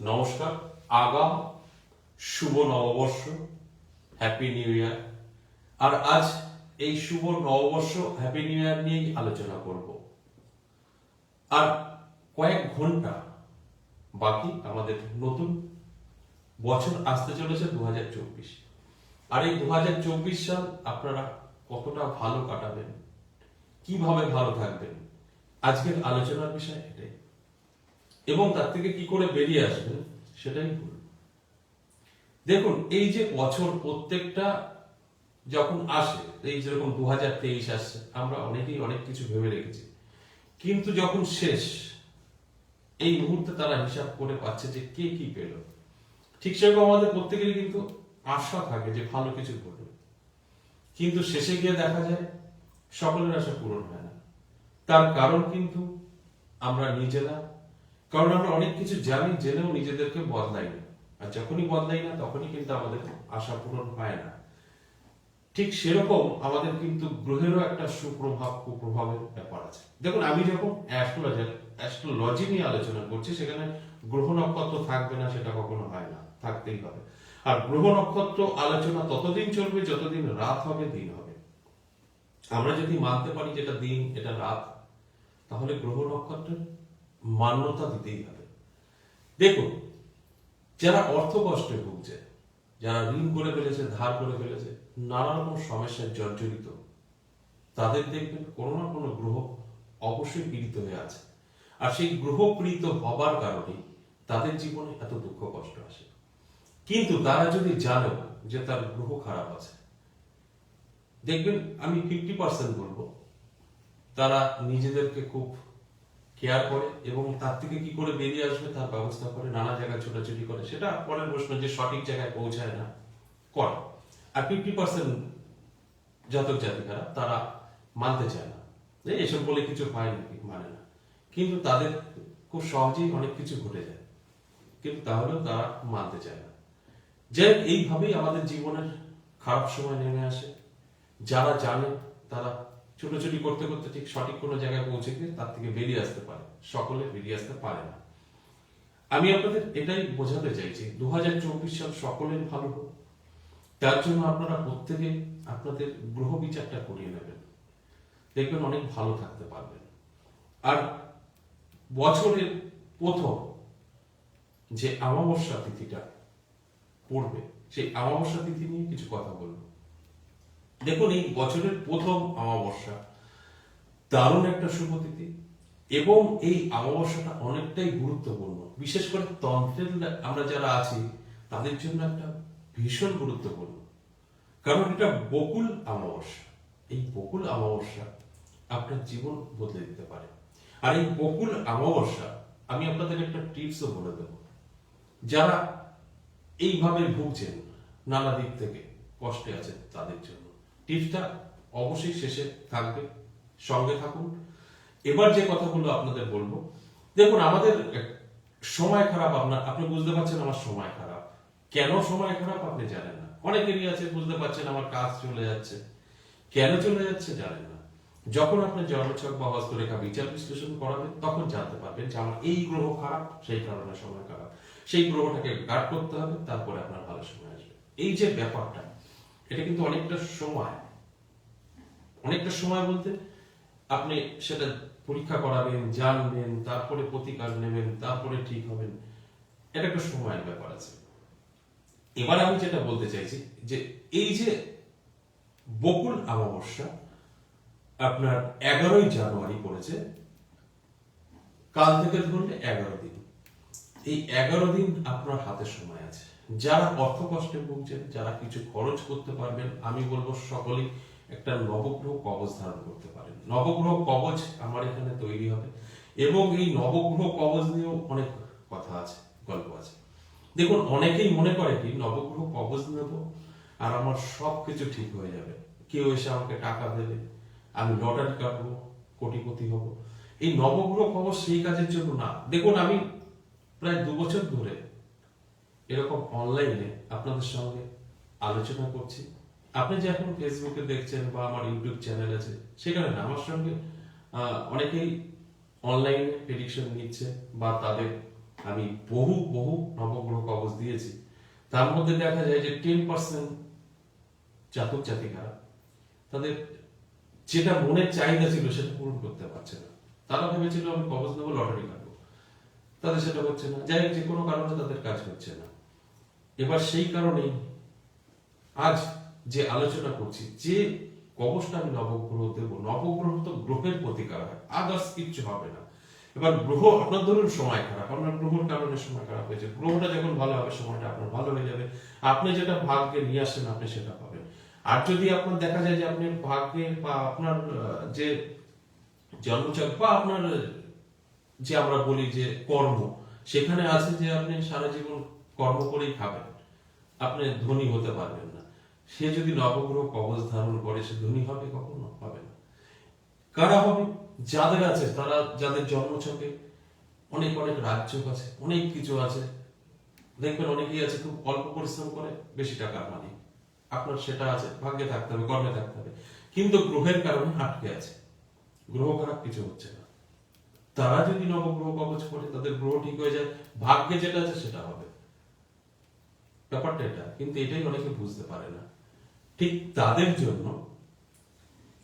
নমস্কার, আগাম, শুভ নববর্ষ হ্যাপি নিউ ইয়ার আর আজ এই শুভ নববর্ষ হ্যাপি নিউ ইয়ার নিয়েই আলোচনা করব। আর কয়েক ঘণ্টা বাকি আমাদের নতুন বছর আসতে চলেছে দু হাজার চব্বিশ। আর এই দু হাজার চব্বিশ সাল আপনারা কতটা ভালো কাটাবেন, কীভাবে ভালো থাকবেন, আজকের আলোচনার বিষয় এটাই। এবং তার থেকে কি করে বেরিয়ে আসবেন সেটাই বলব। দেখুন, এই যে বছর প্রত্যেকটা যখন আসে, এই যেরকম দু হাজার তেইশ আসছে, আমরা অনেকেই অনেক কিছু ভেবে রেখেছি। কিন্তু যখন শেষ, এই মুহূর্তে তারা হিসাব করে পাচ্ছে যে কে কি পেল। ঠিক সেরকম আমাদের প্রত্যেকেরই কিন্তু আশা থাকে যে ভালো কিছু ঘটবে। কিন্তু শেষে গিয়ে দেখা যায়, সকলের আশা পূরণ হয় না। তার কারণ কিন্তু আমরা নিজেরা কারণ আমরা অনেক কিছু জানি, জেনেও নিজেদেরকে বদলাই না। আর যখনই বদলাই না, তখনই কিন্তু আমাদের আশা পূরণ হয় না। ঠিক সেরকম আমাদের কিন্তু গ্রহেরও একটা সুপ্রভাব, কুপ্রভাবের ব্যাপার আছে। দেখুন, আমি যখন অ্যাস্ট্রোলজি নিয়ে আলোচনা করছি, সেখানে গ্রহ নক্ষত্র থাকবে না, সেটা কখনো হয় না, থাকতেই হবে। আর গ্রহ নক্ষত্র আলোচনা ততদিন চলবে যতদিন রাত হবে, দিন হবে। আমরা যদি মানতে পারি যেটা দিন, এটা রাত, তাহলে গ্রহ নক্ষত্রের মান্যতা দিতেই হবে। দেখুন, যারা অর্থ কষ্টে ভুগছে, যারা ঋণ করে ফেলেছে, ধার করে ফেলেছে, নানা রকম সমস্যায় জর্জরিত, তাদের দেখবেন কোনো না কোনো গ্রহ অবশ্যই পীড়িত হয়ে আছে। আর সেই গ্রহ পীড়িত হবার কারণে তাদের জীবনে এত দুঃখ কষ্ট আসে। কিন্তু তারা যদি জানে যে তার গ্রহ খারাপ আছে, দেখবেন আমি ফিফটি পার্সেন্ট বলব, তারা নিজেদেরকে খুব কেয়ার করে এবং তার থেকে কি করে বেরিয়ে আসবে তার ব্যবস্থা করে, নানা জায়গায় ছোটাছুটি করে, সেটা পরের প্রশ্ন যে সঠিক জায়গায় পৌঁছায় না, করে। আর ফিফটি পার্সেন্ট জাতক জাতিকারা তারা মানতে চায় না। এসব বলে কিছু হয় নাকি? মানে না। কিন্তু তাদের খুব সহজেই অনেক কিছু ঘটে যায়। কিন্তু তাহলেও তারা মানতে চায় না। যে এইভাবেই আমাদের জীবনের খারাপ সময় নেমে আসে। যারা জানে, তারা ছোটাছুটি করতে করতে ঠিক সঠিক কোনো জায়গায় পৌঁছে গিয়ে তার থেকে বেরিয়ে আসতে পারে। সকলে বেরিয়ে আসতে পারে না। আমি আপনাদের এটাই বোঝাতে চাইছি দু হাজার চব্বিশ সাল সকলের ভালো হোক। তার জন্য আপনারা প্রত্যেকে আপনাদের গ্রহ বিচারটা করিয়ে নেবেন। দেখবেন অনেক ভালো থাকতে পারবেন। আর বছরের প্রথম যে অমাবস্যা তিথিটা পড়বে, সেই অমাবস্যা তিথি নিয়ে কিছু কথা বলব। দেখুন, এই বছরের প্রথম অমাবস্যা দারুণ একটা শুভ তিথি এবং এই অমাবস্যাটা অনেকটাই গুরুত্বপূর্ণ। বিশেষ করে তন্ত্রের আমরা যারা আছি, তাদের জন্য একটা ভীষণ গুরুত্বপূর্ণ। কারণ এটা বকুল অমাবস্যা। এই বকুল অমাবস্যা আপনার জীবন বদলে দিতে পারে। আর এই বকুল অমাবস্যা, আমি আপনাদের একটা টিপসও বলে দেব। যারা এইভাবে ভুগছেন, নানা দিক থেকে কষ্টে আছেন তাদের জন্য। টিপসটা অবশ্যই শেষে থাকবে, সঙ্গে থাকুন। এবার যে কথাগুলো আপনাদের বলব, দেখুন, আমাদের সময় খারাপ আপনার আপনি বুঝতে পারছেন আমার সময় খারাপ। কেন সময় খারাপ আপনি জানেন না। অনেকেরই আছে, বুঝতে পারছেন আমার কাজ চলে যাচ্ছে। কেন চলে যাচ্ছে জানেন না। যখন আপনি জন্মছক বা হস্তরেখা বিচার বিশ্লেষণ করাবেন, তখন জানতে পারবেন যে আমার এই গ্রহ খারাপ, সেই কারণে সময় খারাপ। সেই গ্রহটাকে গার্ড করতে হবে, তারপরে আপনার ভালো সময় আসবে। এই যে ব্যাপারটা এটা কিন্তু অনেকটা সময়। অনেকটা সময় বলতে আপনি সেটা পরীক্ষা করাবেন, জানবেন, তারপরে প্রতিকার নেবেন, তারপরে ঠিক হবেন। এটা একটা সময়ের ব্যাপার আছে। এবার আমি যেটা বলতে চাইছি যে এই যে বকুল অমাবস্যা আপনার এগারোই জানুয়ারি পড়েছে, কাল থেকে ধরলে এগারো দিন। এই এগারো দিন আপনার হাতে সময় আছে। যারা অর্থ কষ্টে ভুগছেন, যারা কিছু খরচ করতে পারবেন, আমি বলব সকলেই একটা নবগ্রহ কবচ ধারণ করতে পারেন। নবগ্রহ কবচ আমার এখানে তৈরি হবে। এবং এই নবগ্রহ কবচ নিয়েও অনেক কথা আছে, গল্প আছে। দেখুন, অনেকেই মনে করে কি, নবগ্রহ কবচ নেব আর আমার সব কিছু ঠিক হয়ে যাবে। কেউ এসে আমাকে টাকা দেবে, আমি লটারি কাটবো, কোটিপতি হব। এই নবগ্রহ কবচ সেই কাজের জন্য না। দেখুন, আমি প্রায় দু বছর ধরে এরকম অনলাইনে আপনাদের সঙ্গে আলোচনা করছি। আপনি যে এখন ফেসবুকে দেখছেন বা আমার ইউটিউব চ্যানেল আছে, সেখানে না আমার সঙ্গে অনেকেই অনলাইনে প্রেডিকশন নিচ্ছে বা তাদের আমি বহু বহু নবগ্রহ কবচ দিয়েছি। তার মধ্যে দেখা যায় যে টেন পার্সেন্ট জাতক জাতিকারা তাদের যেটা মনের চাহিদা ছিল সেটা পূরণ করতে পারছে না। তারা ভেবেছিল আমি কবচ দেবো লটারি কাটবো তাদের সেটা হচ্ছে না। যাই যে কোনো কারণে তাদের কাজ হচ্ছে না। এবার সেই কারণেই আজ যে আলোচনা করছি, যে কবচটা আমি নবগ্রহ দেবো, নবগ্রহ তো গ্রহের প্রতিকার হয় আদার্স কিচ্ছু হবে না। এবার গ্রহ আপনার ধরুন সময় খারাপ, আপনার গ্রহর কারণে সময় খারাপ হয়েছে, গ্রহটা যখন ভালো হবে সময়টা আপনার ভালো হয়ে যাবে। আপনি যেটা ভাগ্যে নিয়ে আসেন, আপনি সেটা পাবেন। আর যদি আপনার দেখা যায় যে আপনি ভাগ্যে বা আপনার যে জন্মচক বা আপনার, যে আমরা বলি যে কর্ম, সেখানে আছে যে আপনি সারা জীবন কর্ম করেই খাবেন। আপনি ধনী হতে পারবেন না। সে যদি নবগ্রহ কবচ ধারণ করে, সে ধনী হবে কখনো? হবে না। কারা হবে? যাদের আছে, তারা যাদের জন্মছকে অনেক অনেক রাজ্য আছে, অনেক কিছু আছে। দেখবেন অনেকেই আছে খুব অল্প পরিশ্রম করে, বেশি টাকার মালিক। আপনার সেটা আছে, ভাগ্যে থাকতে হবে, কর্মে থাকতে হবে। কিন্তু গ্রহের কারণে আটকে আছে। গ্রহ খারাপ কিছু হচ্ছে না। তারা যদি নবগ্রহ কবচ করে তাদের গ্রহ ঠিক হয়ে যায়, ভাগ্যে যেটা আছে সেটা হবে। ব্যাপারটা এটা, কিন্তু এটাই অনেকে বুঝতে পারে না। ঠিক তাদের জন্য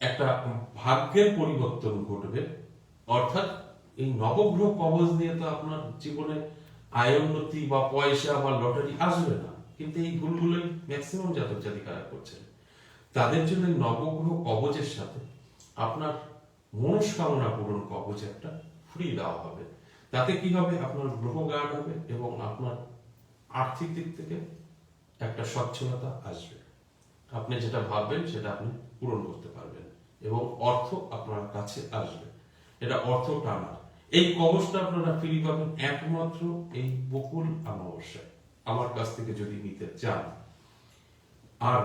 একটা ভাগ্যের পরিবর্তন ঘটবে। অর্থাৎ এই নবগ্রহ কবচ নিয়ে তো আপনার জীবনে আয় উন্নতি বা পয়সা বা লটারি আসবে না। কিন্তু এই ভুলগুলোই ম্যাক্সিমাম জাতক জাতিকারা করছেন। তাদের জন্য নবগ্রহ কবচের সাথে আপনার মনস্কামনা পূরণ কবচ একটা ফ্রি দেওয়া হবে। তাতে কি হবে? আপনার গ্রহ গার্ড হবে এবং আপনার আর্থিক দিক থেকে একটা সচ্ছলতা আসবে। আপনি যেটা ভাববেন, সেটা আপনি পূরণ করতে পারবেন এবং অর্থ আপনার কাছে আসবে। এটা অর্থ টানার এই কবচটা আপনারা ফ্রি পাবেন একমাত্র এই বকুল অমাবস্যায়। আমার কাছ থেকে যদি নিতে চান। আর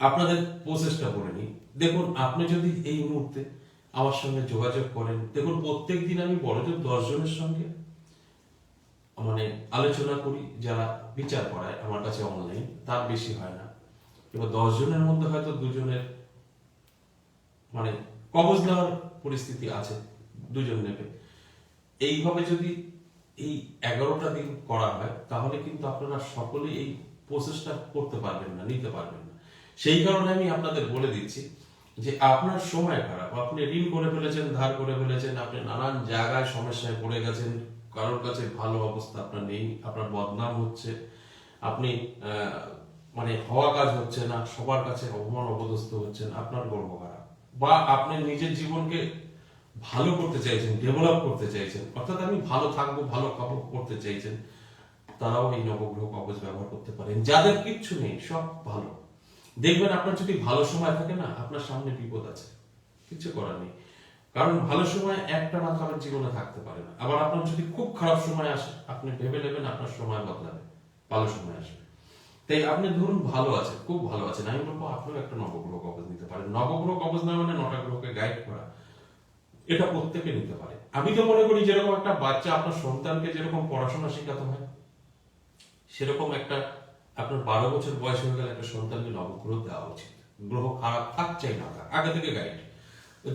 আপনাদের প্রসেসটা করে নিই। দেখুন, আপনি যদি এই মুহূর্তে আমার সঙ্গে যোগাযোগ করেন, দেখুন প্রত্যেক দিন আমি বড়জোর দশ জনের সঙ্গে মানে আলোচনা করি, যারা বিচার করায় আমার কাছে অনলাইন তার বেশি হয় না। এবার দশ জনের মধ্যে হয়তো দুজনের মানে কবজ দেওয়ার পরিস্থিতি আছে দুজন নেবে এইভাবে যদি এই এগারোটা দিন করা হয়, তাহলে কিন্তু আপনারা সকলেই এই প্রসেসটা করতে পারবেন না, নিতে পারবেন না। সেই কারণে আমি আপনাদের বলে দিচ্ছি যে আপনার সময় খারাপ। আপনি ঋণ করে ফেলেছেন, ধার করে ফেলেছেন, আপনি নানান জায়গায় সমস্যায় পড়ে গেছেন কারোর কাছে ভালো অবস্থা আপনার নেই, আপনার বদনাম হচ্ছে, আপনি মানে হওয়া কাজ হচ্ছে না, সবার কাছে অপমান অপদস্থ হচ্ছেন, আপনার গর্ব খারাপ। বা আপনি নিজের জীবনকে ভালো করতে চাইছেন ডেভেলপ করতে চাইছেন, অর্থাৎ আমি ভালো থাকব, ভালো খাব করতে চাইছেন, তারাও এই নবগ্রহ কবচ ব্যবহার করতে পারেন। যাদের কিচ্ছু নেই, সব ভালো। দেখবেন আপনার যদি ভালো সময় থাকে না, আপনার সামনে বিপদ আছে, কিছু করার নেই। কারণ ভালো সময় একটা না কারোর জীবনে থাকতে পারে না। আবার আপনার যদি খুব খারাপ সময় আসে, আপনি ভেবে নেবেন আপনার সময় বদলাবে, ভালো সময় আসবে। তাই আপনি ধরুন ভালো আছেন, খুব ভালো আছেন, আমি বলব আপনিও একটা নবগ্রহ কবচ নিতে পারেন। নবগ্রহ কবচ না মানে নটা গ্রহকে গাইড করা। এটা প্রত্যেকে নিতে পারে। আমি তো মনে করি যেরকম একটা বাচ্চা আপনার সন্তানকে যেরকম পড়াশোনা শেখাতে হয়, সেরকম একটা আপনার বারো বছর বয়স হয়ে গেলে একটা সন্তানকে নবগ্রহ দেওয়া উচিত। গ্রহ খারাপ থাক চাই না আগে থেকে গাইড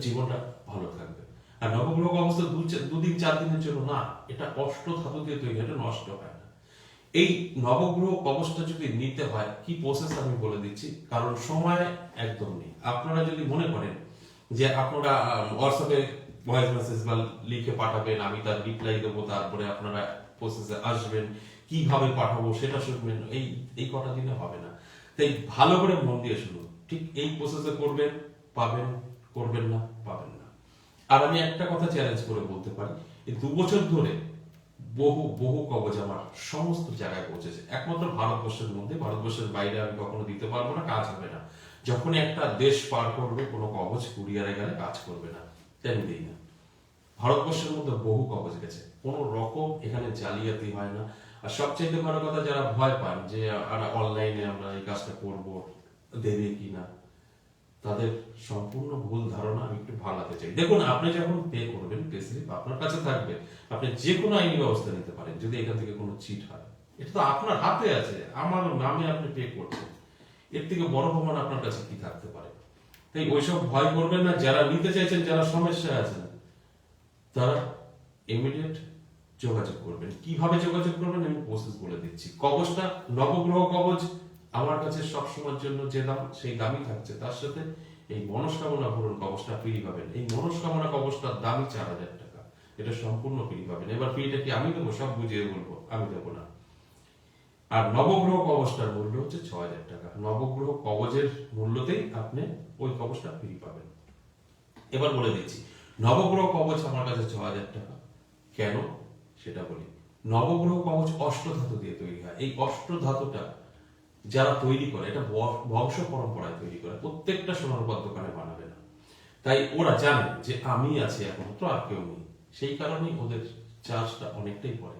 জীবনটা ভালো থাকবে। আর নবগ্রহ অবস্থা দুদিন, চার দিনের জন্য না, এটা অষ্ট ধাতু দিয়ে তৈরি, এটা নষ্ট হয় না। এই নবগ্রহ কবচটা যদি নিতে হয়, কি প্রসেস আমি বলে দিচ্ছি? কারণ সময় একদম নেই। আপনারা যদি মনে করেন যে আপনারা হোয়াটসঅ্যাপে ভয়েস মেসেজ বা লিখে পাঠাবেন, আমি তার রিপ্লাই দেবো, তারপরে আপনারা প্রসেসে আসবেন, কীভাবে পাঠাবো সেটা শুনবেন, এই এই কটা দিনে হবে না। তাই ভালো করে মন দিয়ে শুনুন। ঠিক এই প্রসেসে করবেন, পাবেন করবেন না, পাবেন না। আর আমি একটা কথা চ্যালেঞ্জ করে বলতে পারি, এই দু বছর ধরে বহু বহু কবচ আমার সমস্ত জায়গায় পৌঁছেছে। একমাত্র ভারতবর্ষের মধ্যে, ভারতবর্ষের বাইরে আমি কখনো দিতে পারব না, কাজ হবে না। যখনই একটা দেশ পার করবে, কোনো কবচ কুরিয়ারে গেলে কাজ করবে না। তাই আমি দিই না। ভারতবর্ষের মধ্যে বহু কবচ গেছে। কোনো রকম এখানে জালিয়াতি হয় না। আর সবচেয়ে বড় কথা, যারা ভয় পান যে অনলাইনে আমরা এই কাজটা করব, দেবে কি না তাদের সম্পূর্ণ ভুল ধারণা আমি একটু ভাঙাতে চাই। দেখুন, আপনি যখন পে করবেন, পে স্লিপ আপনার কাছে থাকবে। আপনি যে কোনো আইনি ব্যবস্থা নিতে পারেন, যদি এখান থেকে কোনো চিট হয়। এটা তো আপনার হাতে আছে, আমার নামে আপনি পে করছেন। এর থেকে বড় প্রমাণ আপনার কাছে কি থাকতে পারে? তাই ওইসব ভয় করবেন না, যারা নিতে চাইছেন, যারা সমস্যায় আছেন, তারা ইমিডিয়েট যোগাযোগ করবেন। কীভাবে যোগাযোগ করবেন, আমি প্রসেস বলে দিচ্ছি। কবচটা নবগ্রহ কবচ আমার কাছে সবসময়ের জন্য যে দাম, সেই দামই থাকছে। তার সাথে এই মনস্কামনা পূরণ কবচটা ফ্রি পাবেন। এই মনস্কামনা কবচটার দামই চার হাজার টাকা। এটা সম্পূর্ণ ফ্রি পাবেন। এবার ফ্রিটা কি আমি দেবো? সব বুঝিয়ে বলব। আমি দেবো না। আর নবগ্রহ কবচটার মূল্য হচ্ছে ছ হাজার টাকা। নবগ্রহ কবচের মূল্যতেই আপনি ওই কবচটা ফ্রি পাবেন। এবার বলে দিচ্ছি। নবগ্রহ কবচ আমার কাছে ছ হাজার টাকা। কেন? সেটা বলি। নবগ্রহ কবচ অষ্ট ধাতু দিয়ে তৈরি হয়। এই অষ্টধাতুটা যারা তৈরি করে, এটা বংশ পরম্পরায় তৈরি করে, প্রত্যেকটা সোনারপর দোকানে বানাবে না। তাই ওরা জানে যে আমি আছি তো আর কেউ নেই। সেই কারণেই ওদের চার্জটা অনেকটাই পড়ে।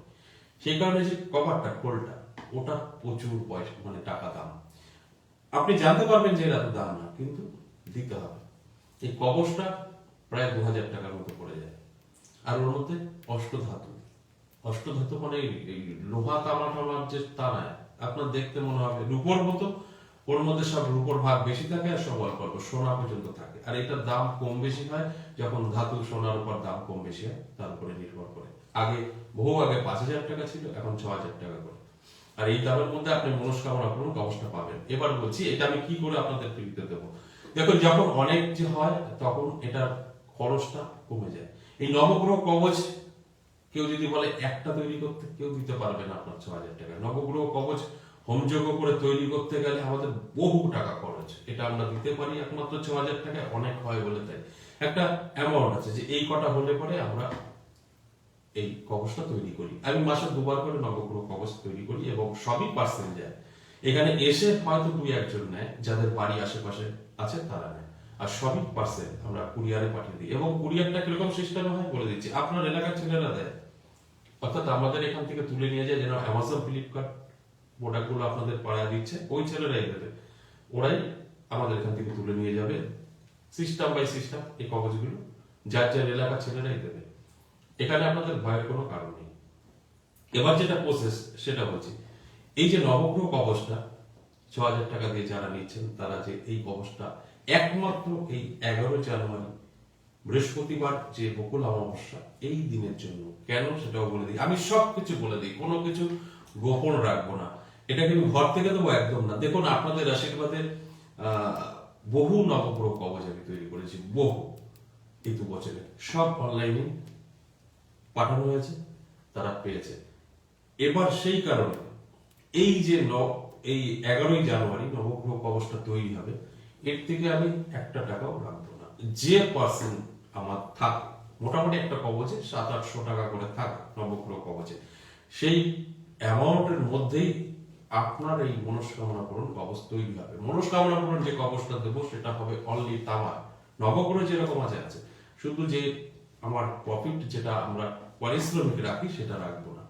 সেই কারণে যে কভারটা, কোলটা, ওটা প্রচুর পয়সা মানে টাকা দাম। আপনি জানতে পারবেন যে এর এত দাম না, কিন্তু দিতে হবে। এই কবচটা প্রায় দু হাজার টাকার মতো পড়ে যায়। আর ওর মধ্যে অষ্টধাতু। অষ্টধাতু মানে লোহা তামা টামার যে তানায় আপনার দেখতে মনে হবে রূপোর মতো, ওর মধ্যে সব রূপোর ভাগ বেশি থাকে আর সব অল্প অল্প, সোনা পর্যন্ত থাকে। আর এটার দাম কম বেশি হয় যখন ধাতু সোনার উপর দাম কম বেশি হয়, তার উপরে নির্ভর করে। আগে, বহু আগে পাঁচ হাজার টাকা ছিল, এখন ছ হাজার টাকা করে। আর এই দামের মধ্যে আপনি মনস্কামনা করুন কবচটা পাবেন। এবার বলছি, এটা আমি কি করে আপনাদের ফ্রিতে দেবো? দেখুন, যখন অনেক যে হয়, তখন এটার খরচটা কমে যায়। এই নবগ্রহ কবচ কেউ যদি বলে একটা তৈরি করতে, কেউ দিতে পারবে না আপনার ছ হাজার টাকা। নবগ্রহ কবচ, হোমযোগ্য করে তৈরি করতে গেলে আমাদের বহু টাকা খরচ। এটা আমরা দিতে পারি একমাত্র ছ হাজার টাকায়, অনেক হয় বলে তাই। একটা অ্যামাউন্ট আছে যে এই কটা হলে পরে আমরা এই কবচটা তৈরি করি। আমি মাসে দুবার করে নবগ্রহ কবচ তৈরি করি এবং সবই পার্সেল যায় এখানে এসে হয়তো দুই একজন নেয়, যাদের বাড়ি আশেপাশে আছে তারা নেয়। আর সবই পার্সেল আমরা কুরিয়ারে পাঠিয়ে দিই। এবং কুরিয়ারটা কীরকম সিস্টেম হয় বলে দিচ্ছি। আপনার এলাকার ছেলেরা দেয়। অর্থাৎ আমাদের এখান থেকে তুলে নিয়ে যায় যেন অ্যামাজন, ফ্লিপকার্ট প্রোডাক্টগুলো আপনাদের পাড়ায় দিচ্ছে, ওই ছেলেরাই দেবে। ওরাই আমাদের এখান থেকে তুলে নিয়ে যাবে সিস্টেম বাই সিস্টেম এই কাগজগুলো, যার যার এলাকার ছেলেরাই দেবে। এখানে আপনাদের ভয়ের কোনো কারণ নেই। এবার যেটা প্রসেস সেটা বলছি এই যে নবগ্রহ কবচটা, ছ হাজার টাকা দিয়ে যারা নিচ্ছেন, তারা যে এই কবচটা একমাত্র এই এগারো জানুয়ারি বৃহস্পতিবার যে বকুল অমাবস্যা, এই দিনের জন্য কেন সেটাও বলে দিই। আমি সব কিছু বলে দিই, কোনো কিছু গোপন রাখব না। এটা কিন্তু ঘর থেকে দেবো একদম না। দেখুন, আপনাদের আশীর্বাদে বহু নবগ্রহ কবচ আমি তৈরি করেছি, বহু এই দু বছরে। সব অনলাইনে পাঠানো হয়েছে, তারা পেয়েছে। এবার সেই কারণে এই যে ন, এই এগারোই জানুয়ারি নবগ্রহ কবচটা তৈরি হবে, এর থেকে আমি একটা টাকাও রাখব না। যে পার্সেন্ট আমার থাক। মোটামুটি একটা কবচে সাত আটশো টাকা করে থাক নবগ্রহ কবচে। সেই অ্যামাউন্টের মধ্যেই আপনার এই মনস্কামনা পূরণ কবচ তৈরি হবে। মনস্কামনা পূরণ যে কবচটা দেবো, সেটা হবে অনলি তামার নবগ্রহ যেরকম আছে আছে। শুধু যে আমার প্রফিট যেটা আমরা পারিশ্রমিক রাখি, সেটা রাখব না।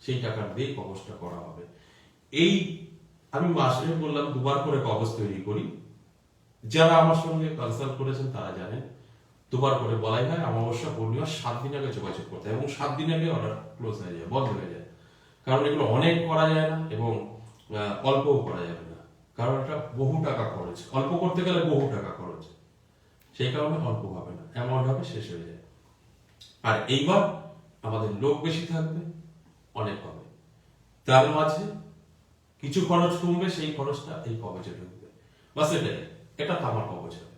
সেই টাকার দিয়ে কবচটা করা হবে। এই আমি মাসে বললাম, দুবার করে কবচ তৈরি করি। যারা আমার সঙ্গে কনসাল্ট করেছেন, তারা জানেন। দুবার করে বলাই হয়, অমাবস্যা, পূর্ণিমা, সাত দিন আগে যোগাযোগ করতে হয় এবং সাত দিন আগে অর্ডার ক্লোজ হয়ে যায়, বন্ধ হয়ে যায়। কারণ এগুলো অনেক করা যায় না এবং অল্পও করা যাবে না। কারণ এটা বহু টাকা খরচ। অল্প করতে গেলে বহু টাকা খরচ। সেই কারণে অল্প হবে না। অ্যামাউন্ট হবে, শেষ হয়ে যায়। আর এইবার আমাদের লোক বেশি থাকবে, অনেক হবে। তার মাঝে কিছু খরচ কমবে, সেই খরচটা এই কবচে ঢুকবে। বাস এটাই। এটা তামার কবচ। হবে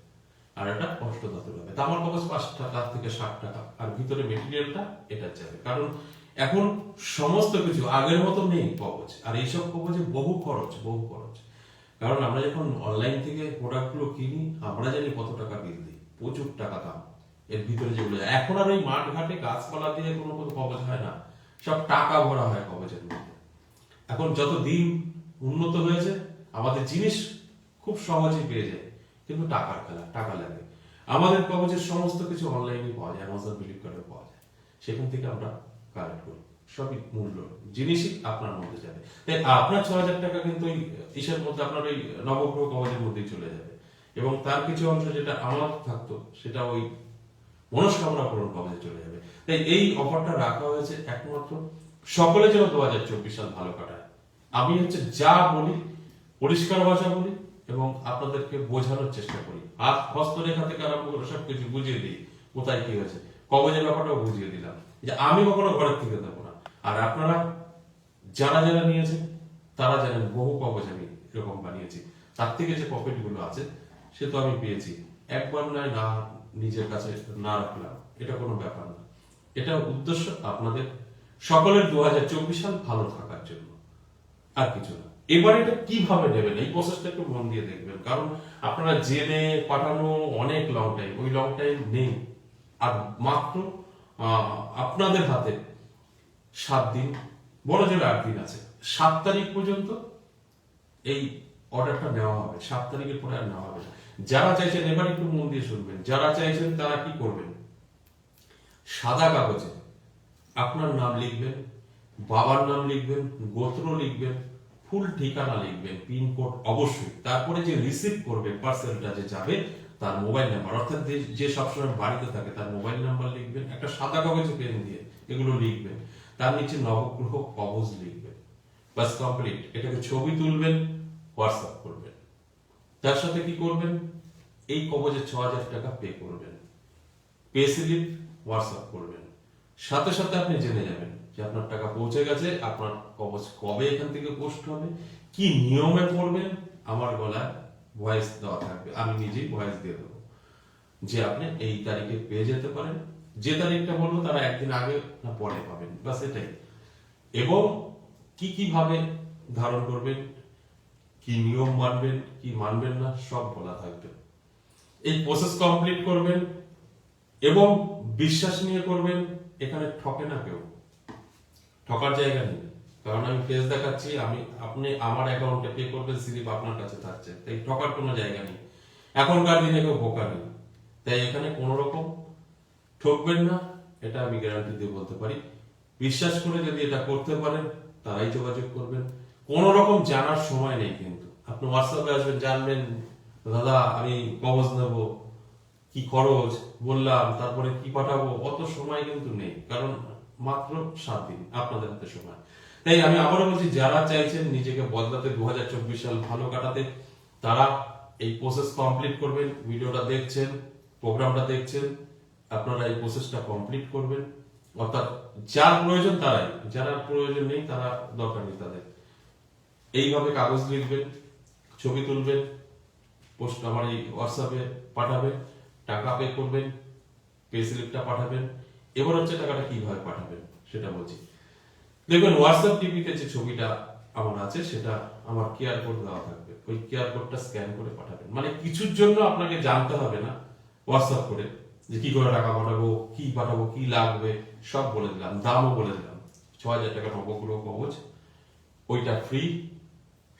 আর এটা অষ্টধাতুর হবে তামার কবচ পাঁচ টাকা থেকে ষাট টাকা। আর ভিতরে মেটেরিয়ালটা এটা যাবে। কারণ এখন সমস্ত কিছু আগের মতো নেই কবচ। আর এইসব কবচে বহু খরচ বহু খরচ। কারণ আমরা যখন অনলাইন থেকে প্রোডাক্টগুলো কিনি, আমরা জানি কত টাকা বিল দিই। প্রচুর টাকা দাম। এর ভিতরে যেগুলো। এখন আর ওই মাঠ ঘাটে গাছপালা দিয়ে কোনো কোনো কবচ হয় না। সব টাকা ভরা হয় কবচের মধ্যে। এখন যত দিন উন্নত হয়েছে, আমাদের জিনিস খুব সহজেই পেয়ে যায়। কিন্তু টাকার খেলা, টাকা লাগে আমাদের কবচের সমস্ত কিছু অনলাইনে পাওয়া যায় অ্যামাজন ফ্লিপকার্টে পাওয়া যায়। সেখান থেকে আমরা কালেক্ট করি। সবই মূল্য, জিনিসই আপনার মধ্যে যাবে। তাই আপনার ছ হাজার টাকা কিন্তু ইসের মধ্যে, আপনার ওই নবগ্রহ কবচের মধ্যেই চলে যাবে। এবং তার কিছু অংশ যেটা আমার থাকতো, সেটা ওই মনস্কামনা পূরণ কবচে চলে যাবে। তাই এই অফারটা রাখা হয়েছে একমাত্র সকলে যেন দু হাজার চব্বিশ সাল ভালো কাটায়। আমি হচ্ছে যা বলি, পরিষ্কার ভাষা বলি এবং আপনাদেরকে বোঝানোর চেষ্টা করি। হাত হস্তরেখা থেকে আরম্ভ করে সবকিছু বুঝিয়ে দিই, কোথায় কি হয়েছে। কবজের ব্যাপারটাও বুঝিয়ে দিলাম। যে আমি কখনো ঘরের থেকে দেবো না। আর আপনারা যারা যারা নিয়েছেন, তারা জানেন বহু কবজ আমি এরকম বানিয়েছি। তার থেকে যে পকেটগুলো আছে, সে তো আমি পেয়েছি। একবার নয়, না, নিজের কাছে না রাখলাম। এটা কোনো ব্যাপার না। এটা উদ্দেশ্য আপনাদের। সকলের দু হাজার চব্বিশ সাল ভালো থাকার জন্য। আর কিছু না। এবার এটা কীভাবে নেবেন? এই প্রসেসটা একটু মন দিয়ে দেখবেন। কারণ আপনারা জেনে পাঠানো অনেক লং টাইম ওই লং টাইম নেই। আর মাত্র আপনাদের হাতে সাত দিন, বড় জোরে আট দিন আছে। সাত তারিখ পর্যন্ত এই অর্ডারটা নেওয়া হবে। সাত তারিখের পরে আর নেওয়া হবে না। যারা চাইছেন, এবার একটু মন দিয়ে শুনবেন। যারা চাইছেন, তারা কি করবেন? সাদা কাগজে আপনার নাম লিখবেন, বাবার নাম লিখবেন, গোত্র লিখবেন ফুল ঠিকানা লিখবেন পিনকোড অবশ্যই। তারপরে যে রিসিভ করবে পার্সেলটা যে যাবে, তার মোবাইল নাম্বার অর্থাৎ যে- সবসময় বাড়িতে থাকে, তার মোবাইল নাম্বার লিখবেন, একটা সাদা কাগজে পেন দিয়ে এগুলো লিখবেন। তার নিচে নবগ্রহ কবজ লিখবেন বাস কমপ্লিট এটাকে ছবি তুলবেন হোয়াটসঅ্যাপ করবেন। তার সাথে কি করবেন? এই কবজে ছ হাজার টাকা পে করবেন। পে স্লিপ হোয়াটসঅ্যাপ করবেন। সাথে সাথে আপনি জেনে যাবেন। যে আপনার টাকা পৌঁছে গেছে, আপনার কবে এখান থেকে পোস্ট হবে, কি নিয়মে করবেন আমার গলায় ভয়েস দেওয়া থাকবে, আমি নিজেই ভয়েস দিয়ে দেবো। যে আপনি এই তারিখে পেয়ে যেতে পারেন, যে তারিখটা বলব তারা একদিন আগে না পরে পাবেন বা সেটাই এবং কি কি ভাবে ধারণ করবেন, কি নিয়ম মানবেন, কি মানবেন না, সব বলা থাকবে। এই প্রসেস কমপ্লিট করবেন এবং বিশ্বাস নিয়ে করবেন, এখানে ঠকে না কেউ। ঠকার জায়গা নেই। কারণ আমি ফেস দেখাচ্ছি, আমি, আপনি আমার অ্যাকাউন্টে পে করবেন, স্লিপ আপনার কাছে থাকছে। তাই ঠকার কোনো জায়গা নেই। এখনকার দিনে কেউ বোকা নেই। তাই এখানে কোনো রকম ঠকবেন না, এটা আমি গ্যারান্টি দিয়ে বলতে পারি। বিশ্বাস করে যদি এটা করতে পারেন, তারাই যোগাযোগ করবেন। কোনো রকম জানার সময় নেই কিন্তু। আপনি হোয়াটসঅ্যাপে আসবেন, জানবেন, দাদা, আমি কবজ নেব। কি খরচ? বললাম, তারপরে কি পাঠাবো? অত সময় কিন্তু নেই। কারণ মাত্র সাত দিন আপনাদের হাতে সময়। তাই আমি আবারও বলছি, যারা চাইছেন নিজেকে বদলাতে দু হাজার চব্বিশ সাল ভালো কাটাতে, তারা এই প্রসেস কমপ্লিট করবেন, ভিডিওটা দেখছেন, প্রোগ্রামটা দেখছেন, আপনারা এই প্রসেসটা কমপ্লিট করবেন। অর্থাৎ যার প্রয়োজন তারাই, যারা প্রয়োজন নেই তারা দরকার নেই তাদের। এইভাবে কাগজ লিখবেন, ছবি তুলবেন, পোস্ট আমার এই হোয়াটসঅ্যাপে পাঠাবেন, টাকা পে করবেন পে স্লিপটা পাঠাবেন এবার হচ্ছে টাকাটা কীভাবে পাঠাবেন সেটা বলছি। দেখবেন হোয়াটসঅ্যাপ টিভিতে যে ছবিটা আমার আছে, সেটা আমার কিউআর কোড দেওয়া থাকবে। ওই কিউআর কোডটা স্ক্যান করে পাঠাবেন। মানে কিছুর জন্য আপনাকে জানতে হবে না হোয়াটসঅ্যাপ করে যে কি করে টাকা পাঠাবো, কি পাঠাবো, কি লাগবে, সব বলে দিলাম, দামও বলে দিলাম। ছ হাজার টাকা নবগ্রহ কবচ। ওইটা ফ্রি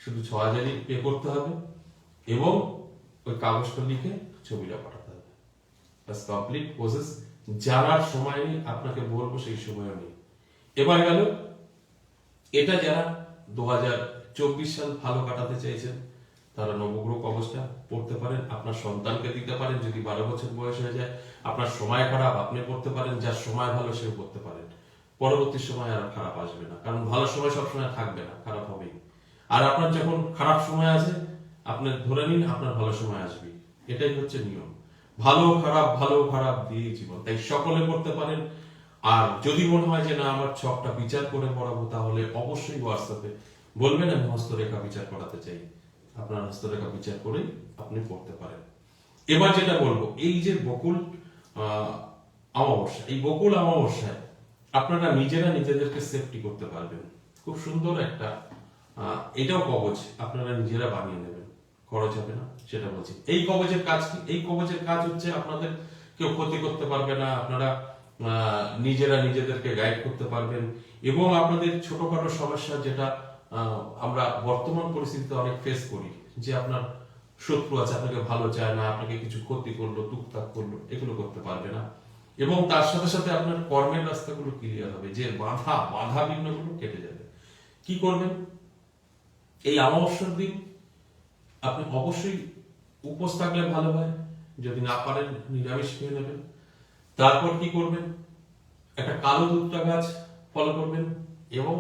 শুধু ছ হাজারই পে করতে হবে এবং ওই কাগজটা লিখে ছবিটা পাঠাতে হবে। কমপ্লিট প্রসেস জানার সময় নেই, আপনাকে বলব সেই সময়ও নেই। এবার গেল, এটা যারা দু চব্বিশ সাল ভালো কাটাতে চাইছেন, তারা নবগ্রহ কবচটা পড়তে পারেন, আপনার সন্তানকে দিতে পারেন, যদি বারো বছর বয়স হয়ে যায়, আপনার সময় খারাপ, আপনি পড়তে পারেন, যার সময় ভালো সে পড়তে পারেন। পরবর্তী সময় আর খারাপ আসবে না, কারণ ভালো সময় সবসময় থাকবে না, খারাপ হবেই। আর আপনার যখন খারাপ সময় আছে আপনি ধরে নিন আপনার ভালো সময় আসবে। এটাই হচ্ছে নিয়ম। ভালো, খারাপ ভালো, খারাপ দিয়ে জীবন। তাই সকলে করতে পারেন। আর যদি মনে হয় যে, না, আমার ছকটা বিচার করে পড়াবো, তাহলে অবশ্যই হোয়াটসঅ্যাপে বলবেন, আমি হস্তরেখা বিচার করাতে চাই। আপনার হস্তরেখা বিচার করেই আপনি পড়তে পারেন। এবার যেটা বলব, এই যে বকুল অমাবস্যা, এই বকুল অমাবস্যায় আপনারা নিজেরা নিজেদেরকে সেফটি করতে পারবেন। খুব সুন্দর একটা এটাও কবচ আপনারা নিজেরা বানিয়ে নেবেন। খরচ হবে না। সেটা বলছি। এই কবচের কাজ কি? এই কবচের কাজ হচ্ছে আপনাদের কেউ ক্ষতি করতে পারবে না, আপনারা নিজেরা নিজেদেরকে গাইড করতে পারবেন এবং আপনাদের ছোটখাটো সমস্যা যেটা আমরা বর্তমান পরিস্থিতিতে অনেক ফেস করি, যে আপনার শত্রু আছে, আপনাকে ভালো চায় না, আপনাকে কিছু ক্ষতি করল, টুকটাক করল, এগুলো করতে পারবে না। এবং তার সাথে সাথে আপনার কর্মের রাস্তাগুলো ক্লিয়ার হবে, যে বাধা বাধা বিঘ্নগুলো কেটে যাবে। কি করবেন? এই অমাবস্যার দিন আপনি অবশ্যই উপোস থাকলে ভালো হয়, যদি না পারেন নিরামিষ খেয়ে নেবেন। তারপর কি করবেন? একটা কালো দুধটা গাছ ফলো করবেন এবং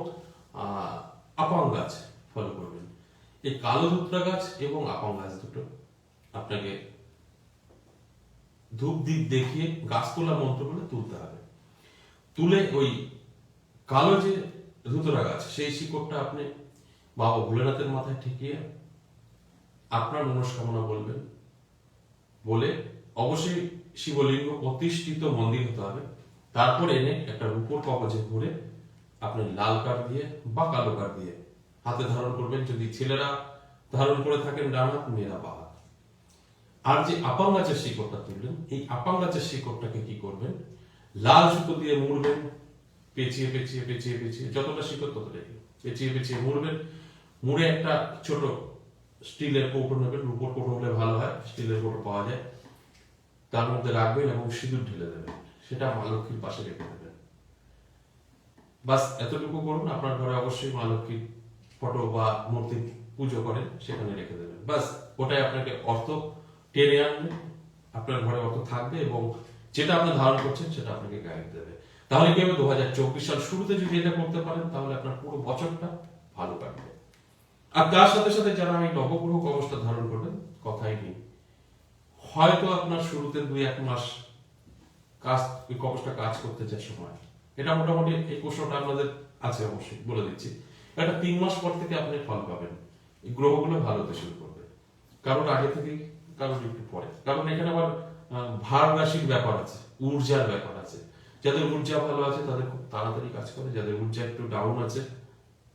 আপং গাছ ফলো করবেন। এই কালো দুধটা গাছ এবং আপং গাছ দুটো আপনাকে ধূপ দ্বীপ দেখিয়ে গাছ তোলা মন্ত্র বলে তুলতে হবে। তুলে ওই কালো যে ধুতরা গাছ, সেই শিকড়টা আপনি বাবা ভোলেনাথের মাথায় ঠেকিয়ে আপনার মনস্কামনা বলবেন। বলে অবশ্যই শিবলিঙ্গ প্রতিষ্ঠিত মন্দির হতে হবে। তারপর এনে একটা রূপোর কাগজে ভরে আপনি লাল কাঠ দিয়ে বা কালো কাঠ দিয়ে হাতে ধারণ করবেন। যদি ছেলেরা ধারণ করে থাকেন ডান হাত মেয়েরা বা হাত আর যে আপাং গাছের শিকড়টা তুললেন এই আপাং গাছের শিকড়টাকে কি করবেন? লাল সুতো দিয়ে মুড়বেন, পেঁচিয়ে পেঁচিয়ে পেঁচিয়ে পেঁচিয়ে, যতটা শিকড় ততটাই। পেঁচিয়ে পেঁচিয়ে মুড়বেন। মুড়ে একটা ছোট স্টিলের কৌটো নেবেন রূপোর কৌটো হলে ভালো হয় স্টিলের কৌটো পাওয়া যায়। তার মধ্যে রাখবেন এবং সিঁদুর ঢেলে দেবেন। সেটা মা লক্ষ্মীর পাশে রেখে দেবেন। বাস, এতটুকু করুন। আপনার ঘরে অবশ্যই মা লক্ষ্মীর ফটো বা মূর্তি পুজো করেন, সেখানে রেখে দেবেন। বাস, ওটাই আপনাকে অর্থ টেনে আনবে। আপনার ঘরে অর্থ থাকবে এবং যেটা আপনি ধারণ করছেন, সেটা আপনাকে গাইড দেবে। তাহলে কি হবে? দু হাজার চব্বিশ সাল শুরুতে যদি এটা করতে পারেন, তাহলে আপনার পুরো বছরটা ভালো কাটবে। আর তার সাথে সাথে যারা আমি নবগ্রহ কবচটা ধারণ করবেন, কথাই নেই। হয়তো আপনার শুরুতে দুই এক মাস কাজ কবচটা কাজ করতে চায় সময়। এটা মোটামুটি এই প্রশ্নটা আপনাদের আছে অবশ্যই, বলে দিচ্ছি। এটা তিন মাস পর থেকে আপনি ফল পাবেন। এই গ্রহগুলো ভালো হতে শুরু করবে। কারণ আগে থেকেই, কারণ একটু পরে। কারণ এখানে আবার ভার রাশির ব্যাপার আছে, ঊর্জার ব্যাপার আছে। যাদের ঊর্জা ভালো আছে, তাদের খুব তাড়াতাড়ি কাজ করে। যাদের ঊর্জা একটু ডাউন আছে,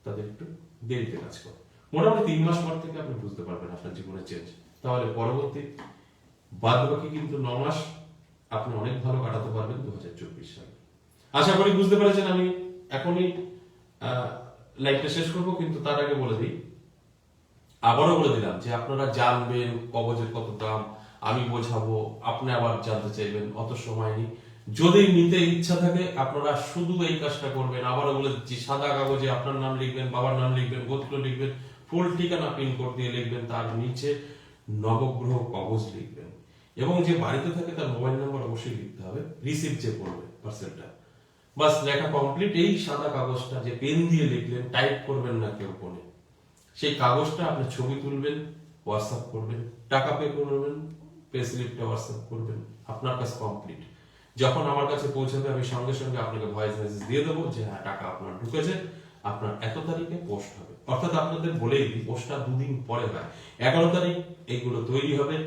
তাদের একটু দেরিতে কাজ করে। মোটামুটি তিন মাস পর থেকে আপনি বুঝতে পারবেন আপনার জীবনে চেঞ্জ তাহলে পরবর্তী বাদ বাকি কিন্তু ন মাস আপনি অনেক ভালো কাটাতে পারবেন দু হাজার চব্বিশ সালে। আশা করি বুঝতে পেরেছেন আমি এখনই লাইভটা শেষ করব, কিন্তু তার আগে বলে দিই, আবারও বলে দিলাম যে আপনারা জানবেন কবজের কত দাম, আমি বোঝাবো, আপনি আবার জানতে চাইবেন, অত সময় নেই। যদি নিতে ইচ্ছা থাকে, আপনারা শুধু এই কাজটা করবেন। আবারও বলে দিচ্ছি, সাদা কাগজে আপনার নাম লিখবেন, বাবার নাম লিখবেন, গোত্র লিখবেন ফুল ঠিকানা পিনকোড দিয়ে লিখবেন, তার নিচে নবগ্রহ কবজ লিখবেন। এবং যে বাড়িতে থাকে তার মোবাইল নাম্বার অবশ্যই লিখতে হবে রিসিভ যে করবে পার্সেলটা বাস, লেখা কমপ্লিট এই সাদা কাগজটা যে পেন দিয়ে লিখলেন টাইপ করবেন না কেউ ফোনে সেই কাগজটা আপনি ছবি তুলবেন হোয়াটসঅ্যাপ করবেন, টাকা পে করবেন পে স্লিপটা হোয়াটসঅ্যাপ করবেন, আপনার কাছে কমপ্লিট যখন আমার কাছে পৌঁছাবে, আমি সঙ্গে সঙ্গে আপনাকে ভয়েস মেসেজ দিয়ে দেবো যে হ্যাঁ টাকা আপনার ঢুকেছে, আপনার এত তারিখে পোস্ট হবে। অর্থাৎ আপনাদের বলেই দিই, পোস্টটা দুদিন পরে হয়। এগারো তারিখ এইগুলো তৈরি হবে,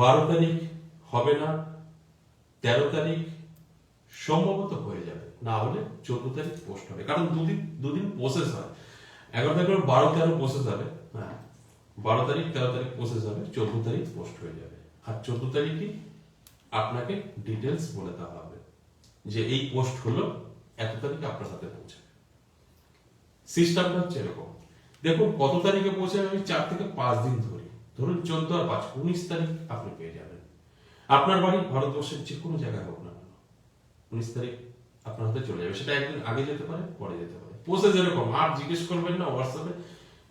বারো তারিখ হবে না, তেরো তারিখ সম্ভবত হয়ে যাবে। না হলে চোদ্দ তারিখ পোস্ট হবে, কারণ দুদিন দুদিন প্রসেস হয়। এগারো তারিখ বারো, তেরো প্রসেস হবে হ্যাঁ। বারো তারিখ, তেরো তারিখ প্রসেস হবে, চোদ্দ তারিখ পোস্ট হয়ে যাবে। আর চোদ্দ তারিখই আপনাকে ডিটেলস বলে দেওয়া হবে যে এই পোস্ট হলো, এত তারিখে আপনার সাথে পৌঁছাবে। সিস্টেমটা হচ্ছে এরকম। দেখুন, কত তারিখে পৌঁছাবে আমি চার থেকে পাঁচ দিন ধরে, ধরুন চোদ্দ আর পাঁচ, উনিশ তারিখ আপনি পেয়ে যাবেন। আপনার বাড়ি ভারতবর্ষের যে কোনো জায়গায় হোক না কেন, উনিশ তারিখ আপনার হাতে চলে যাবে। সেটা একদিন আগে যেতে পারে, পরে যেতে পারে। প্রসেস এরকম, আর জিজ্ঞেস করবেন না হোয়াটসঅ্যাপে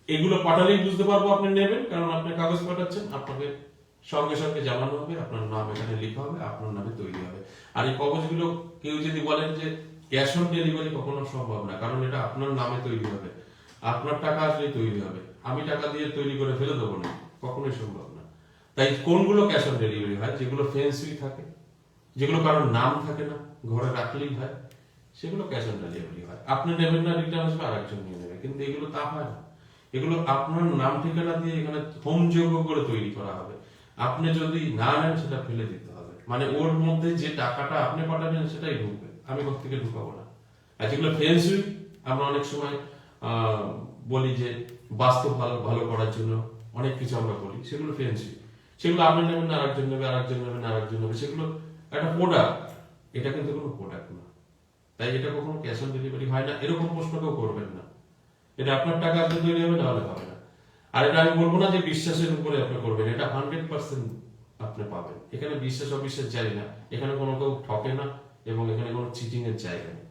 এগুলো পাঠালেই বুঝতে পারব আপনি নেবেন, কারণ আপনি কাগজ পাঠাচ্ছেন, আপনাকে সঙ্গে সঙ্গে জানানো হবে, আপনার নাম এখানে লেখা হবে, আপনার নামে তৈরি হবে। আর এই কাগজগুলো কেউ যদি বলেন যে ক্যাশ অন ডেলিভারি কখনো সম্ভব না, কারণ এটা আপনার নামে তৈরি হবে। আপনার টাকা আসলেই তৈরি হবে। আমি টাকা দিয়ে তৈরি করে ফেলে দেবো না। কখনোই সম্ভব না। তাই কোনগুলো ক্যাশ অন ডেলিভারি হয়? যেগুলো ফেন্সি থাকে। যেগুলো কারোর নাম থাকে না, ঘরে রাখলেই হয়, সেগুলো ক্যাশ অন ডেলিভারি হয়। আপনি নেবেন না রিটার্ন আসবে, আরেকজন নিয়ে নেবে। কিন্তু এগুলো তা হয় না। এগুলো আপনার নাম ঠিকানা দিয়ে এখানে হোম যোগ্য করে তৈরি করা হবে। আপনি যদি না নেন, সেটা ফেলে দিতে হবে। মানে ওর মধ্যে যে টাকাটা আপনি পাঠাবেন, সেটাই ঢুকবে। আমি কোথা থেকে ঢুকাবো না। আর যেগুলো ফেন্সি আমরা অনেক সময় বলি যে বাস্তব ভালো ভালো করার জন্য অনেক কিছু আমরা বলি। সেগুলো ফেন্সি সেগুলো আপনি নেবেন না আরেকজন নেবে, আরেকজন নেবেন না আরেকজন নেবে। সেগুলো একটা প্রোডাক্ট এটা কিন্তু কোনো প্রোডাক্ট না। তাই এটা কখনো ক্যাশ অন ডেলিভারি হয় না। এরকম প্রশ্ন কেউ করবেন না। এটা আপনার টাকা আপনি তৈরি হবে নাহলে হবে না। আর এটা আমি বলব না যে বিশ্বাসের উপরে আপনি করবেন। এটা হান্ড্রেড পার্সেন্ট আপনি পাবেন। এখানে বিশ্বাস, অবিশ্বাস যাই না। এখানে কোনো কেউ ঠকে না এবং এখানে কোনো চিটিং এর জায়গা নেই।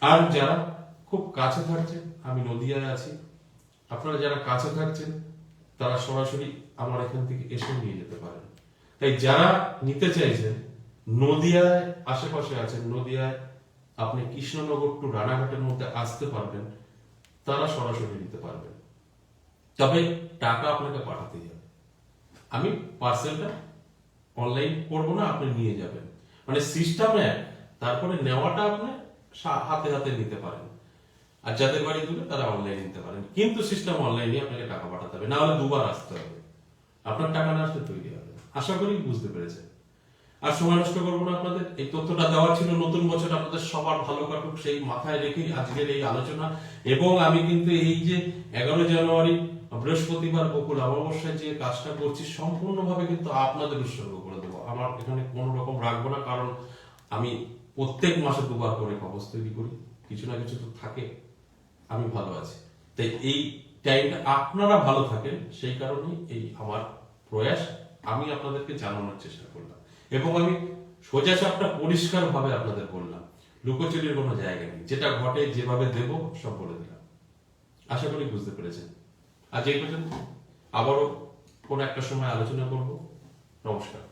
আর যারা খুব কাছে থাকছেন, আমি নদিয়ায় আছি। আপনারা যারা কাছে থাকছেন, তারা সরাসরি আমার এখান থেকে এসে নিয়ে যেতে পারেন। তাই যারা নিতে চাইছেন, নদিয়ায় আশেপাশে আছেন, নদিয়ায় আপনি কৃষ্ণনগর টু রানাঘাটের মধ্যে আসতে পারবেন, তারা সরাসরি নিতে পারবেন। তবে টাকা আপনাকে পাঠাতে যাবে আমি পার্সেলটা অনলাইন করব না, আপনি নিয়ে যাবেন। মানে সিস্টেম তারপরে নেওয়াটা আপনি হাতে হাতে নিতে পারেন। আর যাদের বাড়ি দূরে, তারা অনলাইনে নিতে পারেন। কিন্তু সিস্টেম অনলাইনে আপনাকে টাকা পাঠাতে হবে না হলে দুবার আসতে হবে। আপনার টাকা না আসলে তৈরি হবে আশা করি বুঝতে পেরেছেন। আর সময় নষ্ট করব না আপনাদের। এই তথ্যটা দেওয়া ছিল নতুন বছর, আপনাদের সবার ভালো কাটুক, সেই মাথায় রেখে আজকের এই আলোচনা। এবং আমি কিন্তু এই যে এগারো জানুয়ারি, বৃহস্পতিবার বকুল অমাবস্যায় যে কাজটা করছি, সম্পূর্ণভাবে কিন্তু আপনাদের উৎসর্গ করে দেবো। আমার এখানে কোনো রকম রাখব না, কারণ আমি প্রত্যেক মাসে দুবার করে কবচ তৈরি করি। কিছু না কিছু তো থাকে। আমি ভালো আছি। তাই এই টাইমটা আপনারা ভালো থাকেন, সেই কারণেই এই আমার প্রয়াস। আমি আপনাদেরকে জানানোর চেষ্টা করলাম। এবং আমি সোজা পরিষ্কার ভাবে আপনাদের বললাম, লুকোচুরির কোনো জায়গা নেই। যেটা ঘটে, যেভাবে দেব, সব বলে দিলাম। আশা করি বুঝতে পেরেছেন। আজ এই পর্যন্ত। আবারও কোনো একটা সময় আলোচনা করব। নমস্কার।